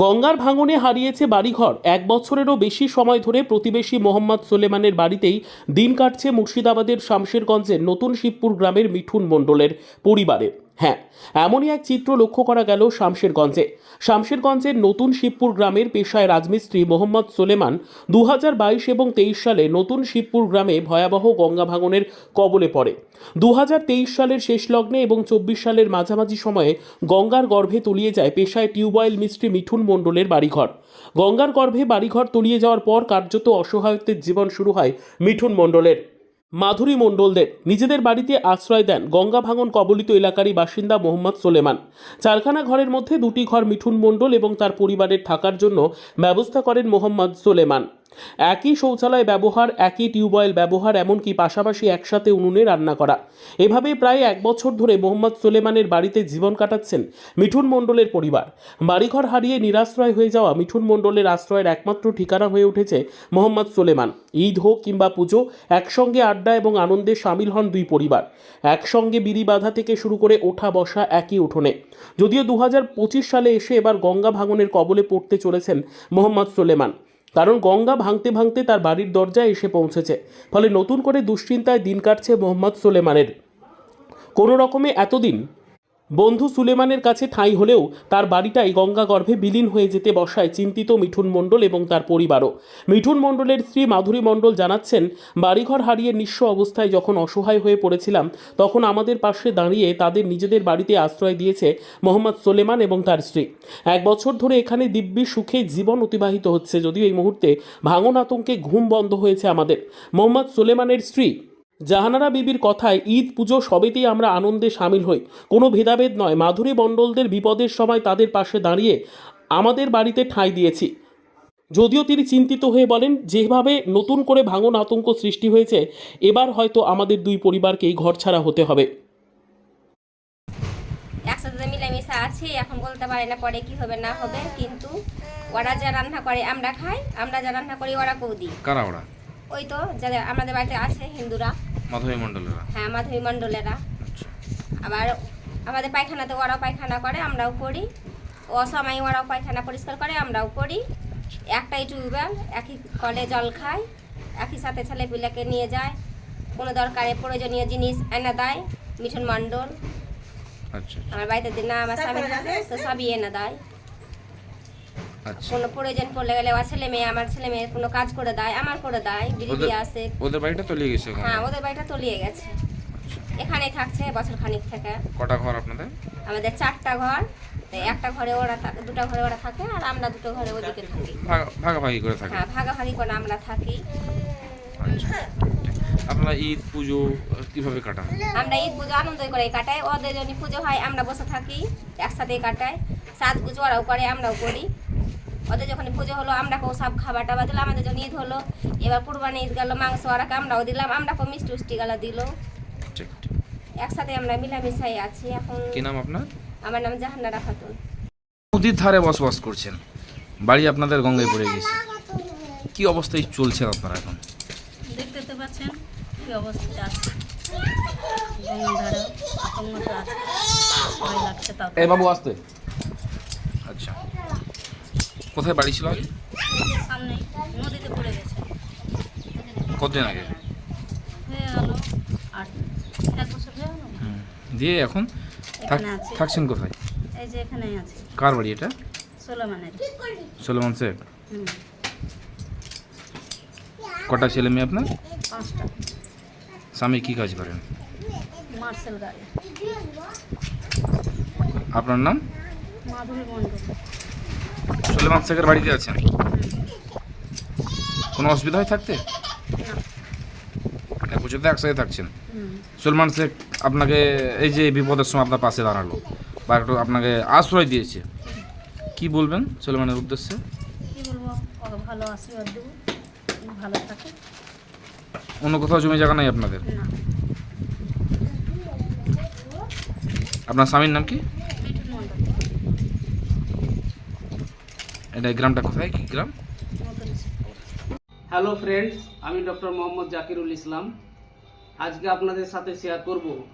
গঙ্গার ভাঙনে হারিয়েছে বাড়িঘর। এক বছরেরও বেশি সময় ধরে প্রতিবেশী মোহাম্মদ সোলেমানের বাড়িতেই দিন কাটছে মুর্শিদাবাদের শামশেরগঞ্জের নতুন শিবপুর গ্রামের মিঠুন মণ্ডলের পরিবারের। হ্যাঁ এমনই এক চিত্র লক্ষ্য করা গেল শামশেরগঞ্জে। শামশেরগঞ্জের নতুন শিবপুর গ্রামের পেশায় রাজমিস্ত্রি মোহাম্মদ সোলেমান দু বাইশ এবং তেইশ সালে নতুন শিবপুর গ্রামে ভয়াবহ গঙ্গা ভাঙনের কবলে পড়ে। দু হাজার তেইশ সালের শেষ লগ্নে এবং চব্বিশ সালের মাঝামাঝি সময়ে গঙ্গার গর্ভে তলিয়ে যায় পেশায় টিউবওয়েল মিস্ত্রি মিঠুন মণ্ডলের বাড়িঘর। গঙ্গার গর্ভে বাড়িঘর তলিয়ে যাওয়ার পর কার্যত অসহায়ত্বের জীবন শুরু হয় মিঠুন মণ্ডলের। মাধুরী মণ্ডলদের নিজেদের বাড়িতে আশ্রয় দেন গঙ্গা ভাঙন কবলিত এলাকারই বাসিন্দা মোহাম্মদ সোলেমান। চারখানা ঘরের মধ্যে দুটি ঘর মিঠুন মণ্ডল এবং তার পরিবারের থাকার জন্য ব্যবস্থা করেন মোহাম্মদ সোলেমান। একই শৌচালয় ব্যবহার, একই টিউবওয়েল ব্যবহার, এমনকি পাশাপাশি একসাথে উনুনে রান্না করা। এভাবে প্রায় এক বছর ধরে মোহাম্মদ সোলেমানের বাড়িতে জীবন কাটাচ্ছেন মিঠুন মণ্ডলের পরিবার। বাড়িঘর হারিয়ে নিরাশ্রয় হয়ে যাওয়া মিঠুন মণ্ডলের আশ্রয়ের একমাত্র ঠিকানা হয়ে উঠেছে মোহাম্মদ সোলেমান। ঈদ হোক কিংবা পুজো, একসঙ্গে আড্ডা এবং আনন্দে সামিল হন দুই পরিবার। একসঙ্গে বিড়ি বাঁধা থেকে শুরু করে ওঠা বসা একই উঠোনে। যদিও দু হাজার পঁচিশ সালে এসে এবার গঙ্গা ভাঙনের কবলে পড়তে চলেছেন মোহাম্মদ সোলেমান। কারণ গঙ্গা ভাঙতে ভাঙতে তার বাড়ির দরজায় এসে পৌঁছেছে। ফলে নতুন করে দুশ্চিন্তায় দিন কাটছে মোহাম্মদ সোলেমানের। কোনো রকমে এতদিন বন্ধু সুলেমানের কাছে ঠাঁই হলেও তার বাড়িটাই গঙ্গা গর্ভে বিলীন হয়ে যেতে বসায় চিন্তিত মিঠুন মণ্ডল এবং তার পরিবারও। মিঠুন মণ্ডলের স্ত্রী মাধুরী মণ্ডল জানাচ্ছেন, বাড়িঘর হারিয়ে নিঃস্ব অবস্থায় যখন অসহায় হয়ে পড়েছিলাম, তখন আমাদের পাশে দাঁড়িয়ে তাদের নিজেদের বাড়িতে আশ্রয় দিয়েছে মোহাম্মদ সোলেমান এবং তার স্ত্রী। এক বছর ধরে এখানে দিব্যি সুখে জীবন অতিবাহিত হচ্ছে, যদিও এই মুহূর্তে ভাঙন আতঙ্কে ঘুম বন্ধ হয়েছে আমাদের। মোহাম্মদ সোলেমানের স্ত্রী জাহানারা বিবির কথায় ঈদ পুজো সবেতেই আমরা আনন্দে সামিল হই। কোনো ভেদাভেদ নয় মাধুরী মণ্ডলদের বিপদের সময় তাদের পাশে দাঁড়িয়ে আমাদের বাড়িতে ঠাঁই দিয়েছি। যদিও তিনি চিন্তিত হয়ে বলেন যেভাবে নতুন করে ভাঙন আতঙ্ক সৃষ্টি হয়েছে এবার হয়তো আমাদের দুই পরিবারকেই ঘরছাড়া হতে হবে। একসাথে মিলেমিশে আছি এখন বলতে পারি না পরে কি হবে না হবে কিন্তু ওরা যা রান্না করে আমরা খাই আমরা যা রান্না করি ওরা কৌদি কারা ওরা? ওই তো যাদের আমাদের বাড়িতে আছে হিন্দুরা। মাধবী মণ্ডলেরা? হ্যাঁ মাধবী মণ্ডলেরা। আচ্ছা। আবার আমাদের পায়খানাতে ওরাও পায়খানা করে আমরাও করি। ও সময় ওরাও পায়খানা পরিষ্কার করে আমরাও করি। একটাই টিউবওয়েল একই কলে জল খায় একই সাথে ছেলেপিলাকে নিয়ে যায়। কোনো দরকারে প্রয়োজনীয় জিনিস এনে দেয় মিঠুন মণ্ডল। আচ্ছা আমার বাড়িতে দিন না আমার স্বামী থাকে তো সবই এনে দেয়। আচ্ছা কোনো প্রয়োজন পড়লে গেলে আমার ছেলে মেয়ে আমার ছেলে মেয়ে কোনো কাজ করে দেয় আমার করে দেয় বিড়ি আসে। ওদের বাড়িটা তলিয়ে গেছে হ্যাঁ ওদের বাড়িটা তলিয়ে গেছে। এখানেই থাকছে বছর খানিক থেকে। কটা ঘর আপনাদের? আমাদের চারটা ঘর একটা ঘরে ওরা দুটো ঘরে ওরা থাকে আর আমরা দুটো ঘরে ওদিকে থাকি। ভাগাভাগি করে থাকে? হ্যাঁ ভাগাভাগি করে আমরা থাকি। আচ্ছা আপনারা ঈদ পুজো কীভাবে কাটান? আমরা ঈদ পুজো আনন্দ করে কাটাই। ওদের যদি পুজো হয় আমরা বসে থাকি একসাথেই কাটাই। সাত পুজো ওরাও করে আমরাও করি। ওদের যখন পুজো হলো আমরা কেউ সব খাবার টাবার দিলাম আমাদের যখন ঈদ হলো। এবার কুরবানি ঈদ গেলো মাংস ওরাকে আমরাও দিলাম আমরা কেউ মিষ্টি উষ্টি গেলো দিল। একসাথে আমরা মিলামিশাই আছি এখন। কি নাম আপনার? আমার নাম জাহান্নারা খাতুন নদীর ধারে বসবাস করছেন। বাড়ি আপনাদের গঙ্গায় পড়ে গেছে। কি অবস্থায় চলছে আপনারা এখন? দেখতে তো পাচ্ছেন কি অবস্থা আছে। গঙ্গার ধারে। আছে ভয় লাগছে তাও। এই বাবু আসতে। কোথায় বাড়ি ছিল? আগে? কতদিন আগে। দিয়ে এখন। থাকছেন কোথায়? কার বাড়ি এটা? সোলেমান শেখ? কটা ছেলে মেয়ে আপনার? স্বামী কি কাজ করেন? আপনার নাম? মাধুরী মণ্ডল। সুলেমান শেখের বাড়িতে আছেন? কোনো অসুবিধা হয় থাকতে? না। এক বছর তো একসাথে থাকছেন। সুলমান শেখ আপনাকে এই যে বিপদের সময় আপনার পাশে দাঁড়াল বা একটু আপনাকে আশ্রয় দিয়েছে। কি বলবেন সুলেমানের উদ্দেশ্যে? কী বলব ওকে ভালো আশীর্বাদ দেবো ভালো থাকে অন্য কোথাও জমি জায়গা নাই আপনাদের? আপনার স্বামীর নাম কি মিঠুন মণ্ডল এটা গ্রামটা কোথায় কি গ্রাম হ্যালো ফ্রেন্ডস আমি ডক্টর মোহাম্মদ জাকিরুল ইসলাম আজকে আপনাদের সাথে শেয়ার করব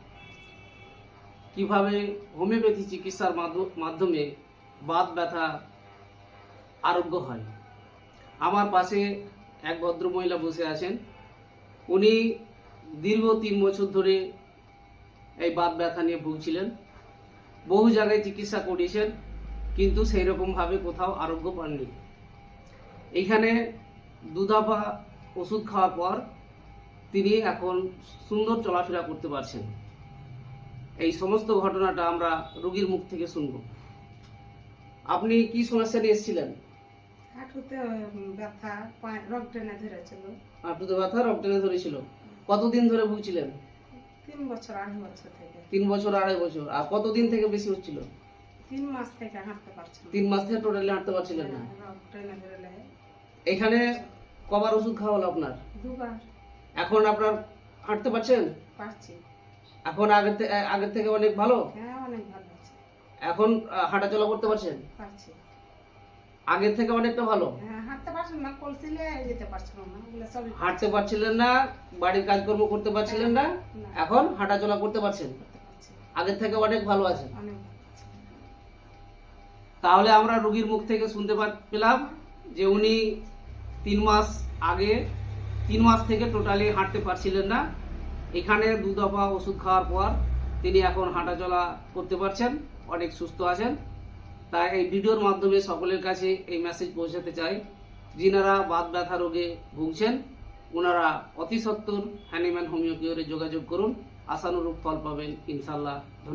কীভাবে হোমিওপ্যাথি চিকিৎসার মাধ্য- মাধ্যমে বাত ব্যথা আরোগ্য হয়। আমার পাশে এক ভদ্র মহিলা বসে আছেন। উনি দীর্ঘ তিন বছর ধরে এই বাত ব্যথা নিয়ে ভুগছিলেন। বহু জায়গায় চিকিৎসা করিয়েছেন। কিন্তু সেই রকমভাবে কোথাও আরোগ্য পাননি। এইখানে দুধাপা ওষুধ খাওয়ার পর তিনি এখন সুন্দর চলাফেরা করতে পারছেন। এই সমস্ত ঘটনাটা আমরা রোগীর মুখ থেকে শুনব। আপনি কি সমস্যা নিয়ে এসেছিলেন? হাঁটুতে ব্যথা রক টেনে ধরেছিল। হাঁটুতে ব্যথা রক টেনে ধরেছিল। কতদিন ধরে ভুগছিলেন? তিন বছর আড়াই বছর থেকে। তিন বছর আড়াই বছর। আর কতদিন থেকে বেশি হচ্ছিল? তিন মাস থেকে হাঁটতে পারছিল তিন মাস থেকে টোটালি হাঁটতে পারছিলেন না? টেনে ধরলে এখানে কবার ওষুধ খাওয়া হলো আপনার? দুবার। এখন আপনার হাঁটতে পারছেন? পারছি। এখন আগের থেকে আগের থেকে অনেক ভালো? হ্যাঁ অনেক ভালো আছে। এখন আহ, হাঁটাচলা করতে পারছেন? পারছি। আগের থেকে অনেকটা ভালো? হ্যাঁ হাঁটতে পারছিলেন না বাড়ির কাজকর্ম করতে পারছিলেন না এখন হাঁটাচলা করতে পারছেন? আগের থেকে অনেক ভালো আছেন? অনেক ভালো। আছে তাহলে আমরা রোগীর মুখ থেকে শুনতে পেলাম যে উনি তিন মাস আগে, তিন মাস থেকে টোটালি হাঁটতে পারছিলেন না। এখানে দু দফা ওষুধ খাওয়ার পর তিনি এখন হাঁটাচলা করতে পারছেন, অনেক সুস্থ আছেন। তাই এই ভিডিওর মাধ্যমে সকলের কাছে এই মেসেজ পৌঁছাতে চাই, যিনারা বাত ব্যথা রোগে ভুগছেন ওনারা অতি সত্বর হ্যানিম্যান হোমিও কিওরে যোগাযোগ করুন। আশানুরূপ ফল পাবেন ইনশাল্লাহ ধন্যবাদ।